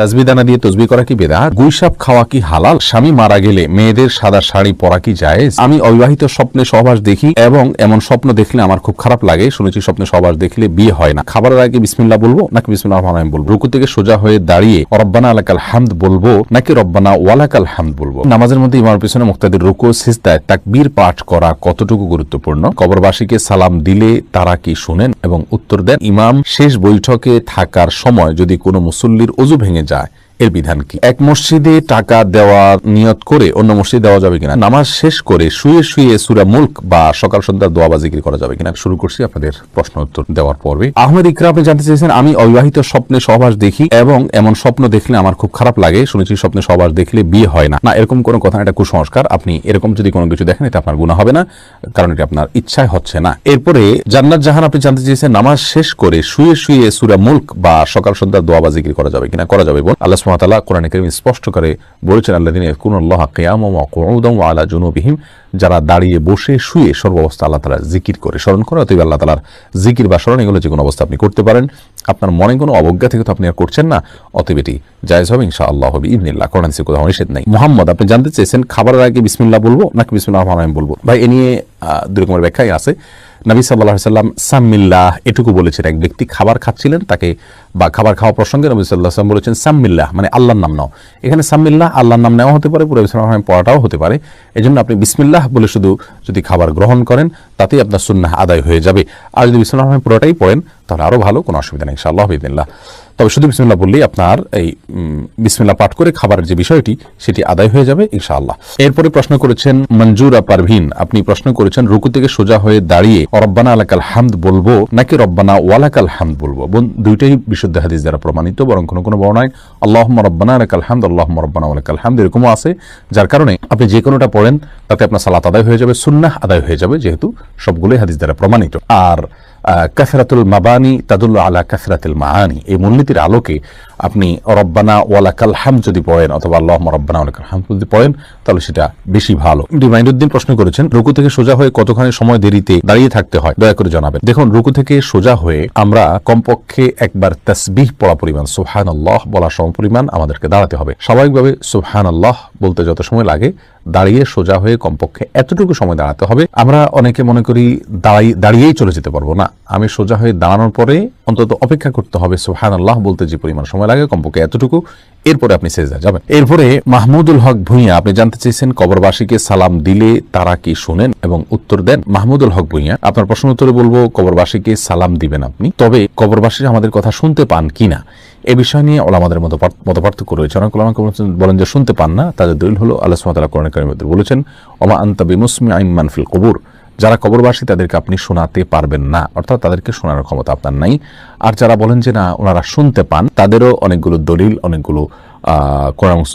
তাজবিদানা দিয়ে তসবি করা কি বেদা? গুইসাপ খাওয়া কি হালাল? স্বামী মারা গেলে মেয়েদের সাদা শাড়ি পরা কি জায়েজ? আমি অবিবাহিত স্বপ্নে সহবাস দেখি এবং এমন স্বপ্ন দেখলে আমার খুব খারাপ লাগে। শুনেছি স্বপ্নে সহবাস দেখলে বিয়ে হয় না। খাবারের আগে বিসমিল্লাহ বলব নাকি বিসমিল্লাহ রহমান বলব? রুকু থেকে সোজা হয়ে দাঁড়িয়ে রব্বানা আলাকাল হামদ বলব নাকি রব্বানা ওয়ালাকাল হামদ বলব? নামাজের মধ্যে ইমার পিছনে মুক্তাদের রুকু, সিজদায় তাকবীর পাঠ করা কতটুকু গুরুত্বপূর্ণ? কবরবাসীকে সালাম দিলে তারা কি শুনেন এবং উত্তর দেন? ইমাম শেষ বৈঠকে থাকার সময় যদি কোনো মুসল্লির অজু ভেঙে যায়। এর বিধান কি? এক মসজিদে টাকা দেওয়া নিয়ত করে অন্য মসজিদে দেওয়া যাবে কিনা? নামাজ শেষ করে শুয়ে শুয়ে সুরা মুল্ক বা সকাল সন্ধ্যা দোয়া বা জিকির করা যাবে কিনা? শুরু করছি আপনাদের প্রশ্ন উত্তর দেওয়ার পর্বে। আহমেদ ইকরা আপনি জানতে চেয়েছেন, আমি অবিবাহিত স্বপ্নে সহবাস দেখি এবং এমন স্বপ্ন দেখলে আমার খুব খারাপ লাগে। শুনেছি স্বপ্নে সহবাস দেখলে বিয়ে হয় না। না, এরকম কোনো কথা এটা কুসংস্কার। আপনি এরকম যদি কোনো কিছু দেখেন, এটা আপনার গুণা হবে না, কারণ এটা আপনার ইচ্ছায় হচ্ছে না। এরপরে জান্নাত জাহান আপনি জানতে চেয়েছেন, নামাজ শেষ করে শুয়ে শুয়ে সুরা মুল্ক বা সকাল সন্ধ্যা দোয়া বা জিকির করা যাবে কিনা? করা যাবে বোন আল্লাহ সুবহানাহু কোরআন করিম স্পষ্ট করে বলেছেন আল্লাহ ইয়াকুনুল্লাহ কিয়ামান ওয়া কুউদান ওয়া আলা জুনুবিহিম, যারা দাঁড়িয়ে বসে শুয়ে সর্বাবস্থা আল্লাহ তাআলা জিকির করে স্মরণ করে, অতএব আল্লাহ তাআলার জিকির বা স্মরণ এগুলো যে কোনো অবস্থা আপনি করতে পারেন। আপনার মনে কোনো অবজ্ঞা থেকে তো আপনি আর করছেন না, অতএব এটি জায়েজ হবে ইনশাআল্লাহ হবে ইবনিল্লাহ কোরআন কোথাও নিষেধ নাই। মোহাম্মদ, আপনি জানতে চেয়েছেন, খাবারের আগে বিসমিল্লাহ বলব নাকি বিসমিল্লাহ রহিম বলব? ভাই, এ নিয়ে আহ, দুই রকমের ব্যাখ্যাই আছে। নবী সাল্লাহ সাল্লাম সাম্মিল্লাহ এটুকু বলেছেন। এক ব্যক্তি খাবার খাচ্ছিলেন তাকে বা খাবার খাওয়া প্রসঙ্গে নবী সাল্লাহ সাল্লাম বলেছেন সাম্মিল্লাহ মানে আল্লাহর নাম নাও। এখানে সাম্মিল্লাহ আল্লাহর নাম নেওয়া হতে পারে পুরো ইসলাম পড়াটাও হতে পারে। এই জন্য আপনি বিসমিল্লাহ বলে শুধু যদি খাবার গ্রহণ করেন তাতেই আপনার সুন্নাহ আদায় হয়ে যাবে। আর যদি রহমান পুরোটাই পড়েন তাহলে আরও ভালো কোনো অসুবিধা নেই ইনশাআল্লাহ বিদিল্লাহ তবে শুধু বিসমিল্লাহ বললেই আপনার এই উম, বিসমিল্লাহ পাঠ করে খাবারের যে বিষয়টি সেটি আদায় হয়ে যাবে ইনশাআল্লাহ। এরপরে প্রশ্ন করেছেন মঞ্জুরা পারভিন আপনি প্রশ্ন করেছেন রুকু থেকে সোজা হয়ে দাঁড়িয়ে রব্বানা আলাকাল হামদ বলব নাকি রব্বানা ওয়ালাকাল হামদ বলব? দুইটাই বিশুদ্ধ হাদিস দ্বারা প্রমাণিত বরং কোনো কোনো বর্ণায় আল্লাহ রব্বানা আলাকাল হামদ আল্লাহ রব্বানা আলাকাল হামদ এরকমও আছে যার কারণে আপনি যে কোনোটা পড়েন তাতে আপনার সালাত আদায় হয়ে যাবে সুন্নাহ আদায় হয়ে যাবে যেহেতু সবগুলোই হাদিস দ্বারা প্রমাণিত। আর কাসরাতুল মাবানি তাদুল্লা আলা কাসরাতুল মাহানি এই মূলনীতির আলোকে আপনি রব্বানা ওয়ালাকাল হাম যদি পড়েন, অথবা আল্লাহ রব্বানা ওয়ালাকাল হাম যদি পড়েন, তাহলে সেটা বেশি ভালো। রিমাইন্ডুদ্দিন প্রশ্ন করেছেন, রুকু থেকে সোজা হয়ে কতখানি সময় দেরিতে দাঁড়িয়ে থাকতে হয়? দয়া করে জানাবেন। দেখুন, রুকু থেকে সোজা হয়ে আমরা কমপক্ষে একবার তাসবিহ পড়া পরিমাণ সুবহান আল্লাহ বলা সম পরিমাণ আমাদেরকে দাঁড়াতে হবে। স্বাভাবিকভাবে সুবহান আল্লাহ বলতে যত সময় লাগে দাঁড়িয়ে সোজা হয়ে কমপক্ষে এতটুকু সময় দাঁড়াতে হবে। আমরা অনেকে মনে করি দাঁড়াই দাঁড়িয়েই চলে যেতে পারব না। আমি সোজা হয়ে দাঁড়ানোর পরে অন্তত অপেক্ষা করতে হবে। সুহান আল্লাহ বলতে যে পরিমাণ সময় লাগে, কমপক্ষে এতটুকু। এরপরে আপনি সেজদা যাবেন। এরপরে মাহমুদুল হক ভুঁইয়া, আপনি জানতে চেয়েছেন কবরবাসীকে সালাম দিলে তারা কি শুনেন এবং উত্তর দেন? মাহমুদুল হক ভুঁইয়া, আপনার প্রশ্ন উত্তরে বলব, কবরবাসীকে সালাম দিবেন আপনি। তবে কবরবাসী আমাদের কথা শুনতে পান কিনা? এ বিষয় নিয়ে ওলামাদের পার্থ- মত পার্থক্য রয়েছে। অনেক ওলামা বলেন যে শুনতে পান না তাদের দলিল হলো আল্লাহ সুমাতালা কোরআন মধ্যে বলেছেন ওমা আন্তা বিমুসমি আইমান ফিল কবুর যারা কবরবাসী তাদেরকে আপনি শোনাতে পারবেন না অর্থাৎ তাদেরকে শোনার ক্ষমতা আপনার নাই। আর যারা বলেন যে না ওনারা শুনতে পান তাদেরও অনেকগুলো দলিল অনেকগুলো আহ,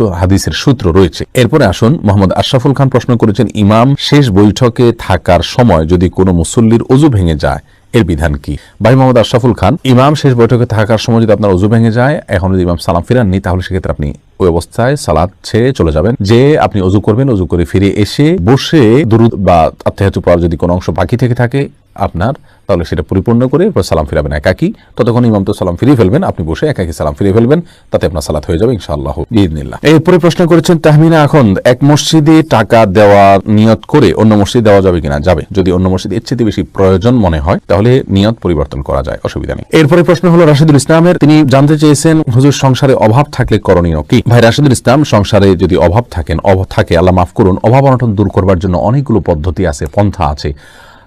হাদিসের সূত্র রয়েছে। এরপরে আসুন মোহাম্মদ আশরাফুল খান প্রশ্ন করেছেন ইমাম শেষ বৈঠকে থাকার সময় যদি কোনো মুসল্লির অজু ভেঙে যায় এর বিধান কি? ভাই মোহাম্মদ আশরাফুল খান, ইমাম শেষ বৈঠকে থাকার সময় যদি আপনার অজু ভেঙে যায়, এখন যদি ইমাম সালাম ফিরাননি, তাহলে সেক্ষেত্রে আপনি ওই অবস্থায় সালাদ ছেড়ে চলে যাবেন। যে আপনি অজু করবেন, অজু করে ফিরে এসে বসে দুরুদ বা আত্মাহাতু পড়ার যদি কোনো অংশ বাকি থেকে থাকে আপনার, তাহলে সেটা পরিপূর্ণ করে এরপর সালাম ফিরাবেন একাকি। ততক্ষণ ইমাম তো সালাম ফিরিয়ে ফেলবেন, আপনি বসে একাকি সালাম ফিরিয়ে ফেলবেন, তাতে আপনার সালাত হয়ে যাবে ইনশাআল্লাহ ইদিনিল্লাহ এরপরে প্রশ্ন করেছেন, তাহমিনা এখন এক মসজিদে টাকা দেওয়া নিয়ত করে অন্য মসজিদে দেওয়া যাবে কিনা? যাবে। যদি অন্য মসজিদে এর বেশি প্রয়োজন মনে হয়, তাহলে নিয়ত পরিবর্তন করা যায়, অসুবিধা নেই। এরপরে প্রশ্ন হলো, রাশিদুল ইসলামের, তিনি জানতে চেয়েছেন, হুজুর সংসারে অভাব থাকলে করণীয় কি? ভাই রাশিদুল ইসলাম, সংসারে যদি অভাব থাকেন, অভাব থাকে, আল্লাহ মাফ করুন, অভাব অনটন দূর করবার জন্য অনেকগুলো পদ্ধতি আছে, পন্থা আছে।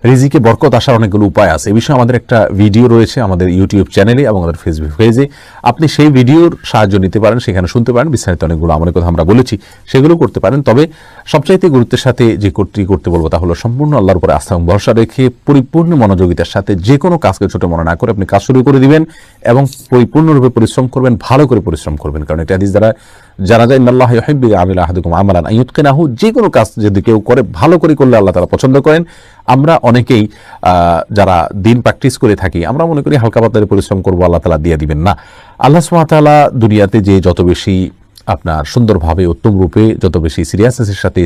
রিজিকে বরকত আসার অনেকগুলো উপায় আছে। এই বিষয়ে আমাদের একটা ভিডিও রয়েছে আমাদের ইউটিউব চ্যানেলে এবং আমাদের ফেসবুক পেজে। আপনি সেই ভিডিওর সাহায্য নিতে পারেন, সেখানে শুনতে পারেন, বিস্তারিত অনেকগুলো আমাদের কথা আমরা বলেছি, সেগুলো করতে পারেন। তবে সবচাইতে গুরুত্বের সাথে যে করতে করতে বলব তা হলো সম্পূর্ণ আল্লাহর উপরে আস্থা এবং ভরসা রেখে পরিপূর্ণ মনোযোগিতার সাথে যে কোনো কাজকে ছোট মনে না করে আপনি কাজ শুরু করে দিবেন এবং পরিপূর্ণরূপে পরিশ্রম করবেন, ভালো করে পরিশ্রম করবেন। কারণ এটা দ্বারা জানা যায় আল্লাহ ইউহিব্বু আমিল আহাদুকুম আমালান আইয়ুতকিনাহু যে কোনো কাজ যদি কেউ করে, ভালো করে করলে আল্লাহ তারা পছন্দ করেন। আমরা অনেকেই যারা দিন প্র্যাকটিস করে থাকি, আমরা মনে করি হালকা পাতলার পরিশ্রম করব, আল্লাহ তালা দিয়ে দিবেন না। আল্লাহ ওয়া দুনিয়াতে যে যত বেশি আপনার সুন্দরভাবে উত্তম রূপে যত বেশি সিরিয়াসনেসের সাথে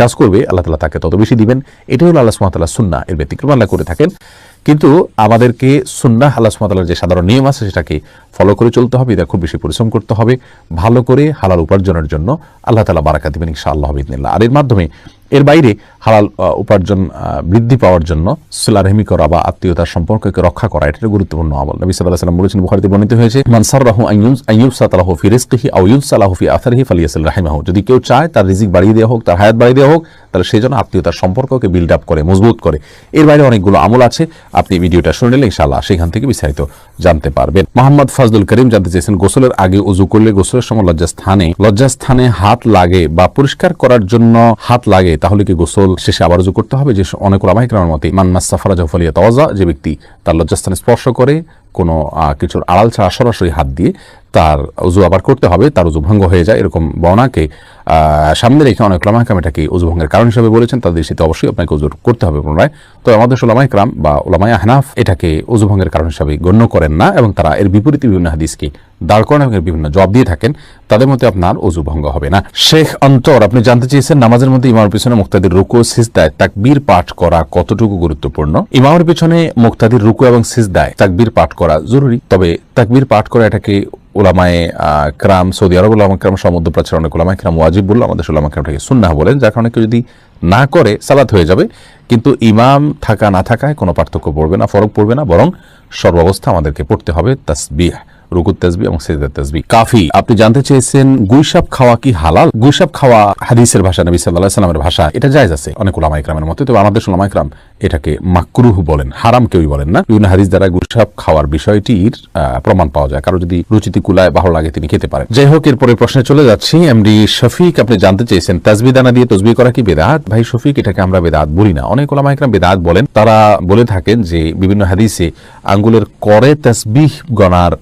কাজ করবে, আল্লাহ তালা তাকে তত বেশি দিবেন। এটাই হলো আল্লাহ সুমাতাল্লাহ সুন্না এর ব্যতিক্রম আল্লাহ করে থাকেন। কিন্তু আমাদেরকে সুন্না আল্লাহ সুমাতাল্লাহ যে সাধারণ নিয়ম আছে সেটাকে ফলো করে চলতে হবে এটা খুব বেশি পরিশ্রম করতে হবে। ভালো করে, হালাল উপার্জনের জন্য আল্লাহ তালা বারাকা দিবেন ইনশাআল্লাহ আল্লাহ আর এর মাধ্যমে এর বাইরে হালাল উপার্জন বৃদ্ধি পাওয়ার জন্য সিলারহেমি করা বা আত্মীয়তার সম্পর্ককে রক্ষা করা, এটা গুরুত্বপূর্ণ আমল। নবী সাল্লাহ সাল্লাম বলেছেন, বুখারিতে বর্ণিত হয়েছে মানসার রাহু আইয়ুস সাতালাহু ফি রিজকিহি আও ইউসালাহু ফি আথারিহি ফালিয়াসিল রাহিমাহু। যদি কেউ চায়, তার রিজিক বাড়িয়ে দেওয়া হোক, তার হায়াত বাড়িয়ে দেওয়া হোক, তাহলে সেই জন্য আত্মীয়তার সম্পর্ককে বিল্ড আপ করে, মজবুত করে। এর বাইরে অনেকগুলো আমল আছে, আপনি ভিডিওটা শুনে নিলে ইনশাআল্লাহ সেখান থেকে বিস্তারিত জানতে পারবেন। মোহাম্মদ ফাজলুল করিম জানতে চেয়েছেন, গোসলের আগে উজু করলে গোসলের সময় লজ্জাস্থানে লজ্জাস্থানে হাত লাগে বা পরিষ্কার করার জন্য হাত লাগে তাহলে কি গোসল শেষে আবার করতে হবে? যে অনেক ওলামাইকরামের মতে মান্না সাফারা জফলিয়া তওয়াজা যে ব্যক্তি তার লজ্জাস্থানে স্পর্শ করে কোনো কিছুর আড়াল ছাড়া সরাসরি হাত দিয়ে তার উজু আবার করতে হবে, তার উজু ভঙ্গ হয়ে যায়, এরকম বর্ণাকে সামনে রেখে অনেক ওলামাইকরাম এটাকে উজু ভঙ্গের কারণ হিসেবে বলেছেন, তাদের দৃষ্টিতে অবশ্যই আপনাকে উজু করতে হবে পুনরায়। তো আমাদের ওলামাইকরাম বা ওলামাই আহনাফ এটাকে উজু ভঙ্গের কারণ হিসাবে গণ্য করেন না এবং তারা এর বিপরীতে বিভিন্ন হাদিসকে দাঁড় করান এবং বিভিন্ন জবাব দিয়ে থাকেন, তাদের মধ্যে আপনার অজু ভঙ্গ হবে না। শেখ অন্তর, আপনি জানতে চেয়েছেন নামাজের মধ্যে ইমামের পিছনে মুক্তাদির রুকু সিজদায় তাকবীর পাঠ করা কতটুকু গুরুত্বপূর্ণ? ইমামের পিছনে মুক্তাদির রুকু এবং সিজদায় তাকবীর পাঠ করা জরুরি। তবে তাকবির পাঠ করা এটাকে ওলামায়ে ক্রাম, সৌদি আরব ওলামা ক্রাম সমুদ্র প্রাচীর অনেক ওলামা ক্রাম ওয়াজিব বলল, আমাদের ওলামা ক্রামটাকে সুন্নাহ বলেন, যার কারণে কেউ যদি না করে সালাত হয়ে যাবে। কিন্তু ইমাম থাকা না থাকায় কোনো পার্থক্য পড়বে না, ফরক পড়বে না, বরং সর্বাবস্থা আমাদেরকে পড়তে হবে তাসবিহ। রুকুত তাসবি এবং সেজদার তাসবি কাফি, আপনি জানতে চেয়েছেন গুইসাপ খাওয়া কি হালাল? গুইসাপ খাওয়া হাদিসের ভাষা, নবী আলাইহি সাল্লামের ভাষা, এটা জায়েজ আছে অনেক ওলামা ইকরামের মতে তবে আমাদের ওলামা ইকরাম এটাকে মাকরুহ বলেন, হারাম কেউই বলেন না। বিভিন্ন হাদিস দ্বারা গুইসাপ খাওয়ার বিষয়টির প্রমাণ পাওয়া যায়। কারও যদি রুচিতে কুলায়, ভালো লাগে, তিনি খেতে পারেন। যাই হোক, এরপরে প্রশ্নে চলে যাচ্ছি। এমডি শফিক, আপনি জানতে চেয়েছেন তাসবি দানা দিয়ে তসবি করা কি বেদাত? ভাই শফিক, এটাকে আমরা বেদাত বলি না। অনেক ওলামা ইকরাম বেদাত বলেন। তারা বলে থাকেন যে বিভিন্ন হাদিসে আঙ্গুলের করে তাসবিহ গণার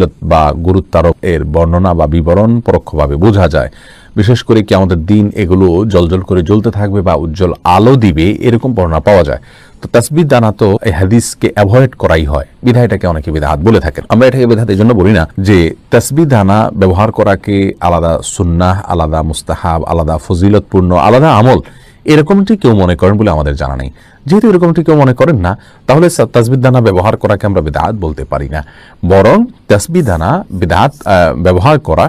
ফজিলত বা গুরুত্বারোপ এর বর্ণনা বা বিবরণ পরোক্ষভাবে বোঝা যায়। বিশেষ করে কি আমাদের দিন এগুলো জলজল করে জ্বলতে থাকবে বা উজ্জ্বল আলো দিবে, এরকম বর্ণনা পাওয়া যায়। তো তাসবিহ দানা তো এই হাদিসকে অ্যাভয়েড করাই হয়। বিধায় এটাকে অনেকে বিধাত বলে থাকেন। আমরা এটাকে বিধাত এই জন্য বলি না যে তাসবিহ দানা ব্যবহার করাকে আলাদা সুন্নাহ, আলাদা মুস্তাহাব, আলাদা ফজিলতপূর্ণ, আলাদা আমল, এরকমটি কেউ মনে করেন বলে আমাদের জানা নেই। যেহেতু এরকমটি কেউ মনে করেন না, তাহলে তাসবিদ দানা ব্যবহার করাকে আমরা বেদাত বলতে পারি না। বরং তাসবিদ দানা বেদাত ব্যবহার করা,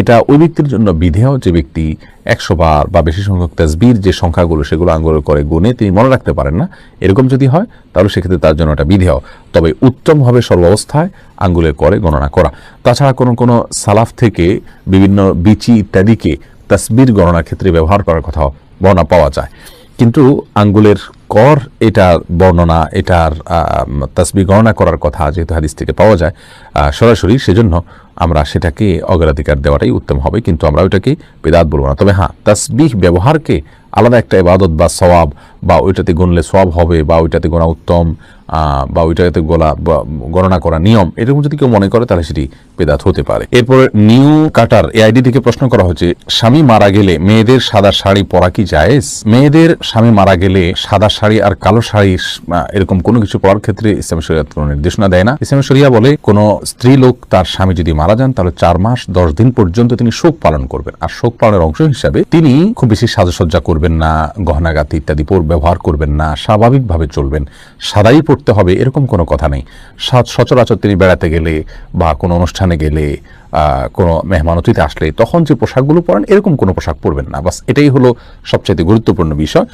এটা ওই ব্যক্তির জন্য বিধেয় যে ব্যক্তি একশো বার বা বেশি সংখ্যক তাসবির যে সংখ্যাগুলো সেগুলো আঙ্গুল করে গুনে তিনি মনে রাখতে পারেন না। এরকম যদি হয়, তাহলে সেক্ষেত্রে তার জন্য এটা বিধেয়। তবে উত্তমভাবে সর্বাবস্থায় আঙ্গুলের করে গণনা করা। তাছাড়া কোনো কোনো সালাফ থেকে বিভিন্ন বিচি ইত্যাদিকে তাসবির গণনার ক্ষেত্রে ব্যবহার করার কথা বর্ণনা পাওয়া যায়। কিন্তু আঙ্গুলের কর, এটার বর্ণনা, এটার তসবি গণনা করার কথা যেহেতু হাদিস থেকে পাওয়া যায় সরাসরি সেজন্য আমরা সেটাকে অগ্রাধিকার দেওয়াটাই উত্তম হবে, কিন্তু আমরা ওইটাকে বেদাত বলব না। তবে হ্যাঁ তসবিহ ব্যবহারকে আলাদা একটা ইবাদত বা সওয়াব বা ওইটাতে গুনলে সব হবে বা ওইটাতে গোনা উত্তম বা ওইটাতে গোলা গণনা করা নিয়ম, এরকম যদি কেউ মনে করে তাহলে সেটি বেদাত হতে পারে। এরপর নিউ কাটার এআইডি থেকে প্রশ্ন করা হচ্ছে, স্বামী মারা গেলে মেয়েদের সাদা শাড়ি পরা কি জায়েজ? মেয়েদের স্বামী মারা গেলে সাদা শাড়ি আর কালো শাড়ি এরকম কোনো কিছু পরার ক্ষেত্রে ইসলাম শরিয়াত কোনো নির্দেশনা দেয় না। ইসলাম শরিয়া বলে, কোনো স্ত্রী লোক তার স্বামী যদি মারা যান, তাহলে চার মাস, দশ দিন পর্যন্ত তিনি শোক পালন করবেন। আর শোক পালনের অংশ হিসাবে তিনি খুব বেশি সাজসজ্জা করবেন না, গহনাগাতি ইত্যাদি পর ব্যবহার করবেন না, স্বাভাবিকভাবে চলবেন, সাদাই পড়তে হবে, এরকম কোনো কথা নেই। সচরাচর তিনি বেড়াতে গেলে বা কোনো অনুষ্ঠানে গেলে কোনো মেহমান অতিথি আসলে তখন যে পোশাকগুলো পরেন, এরকম কোনো পোশাক পরবেন না। বাস এটাই হলো সবচেয়ে গুরুত্বপূর্ণ বিষয়।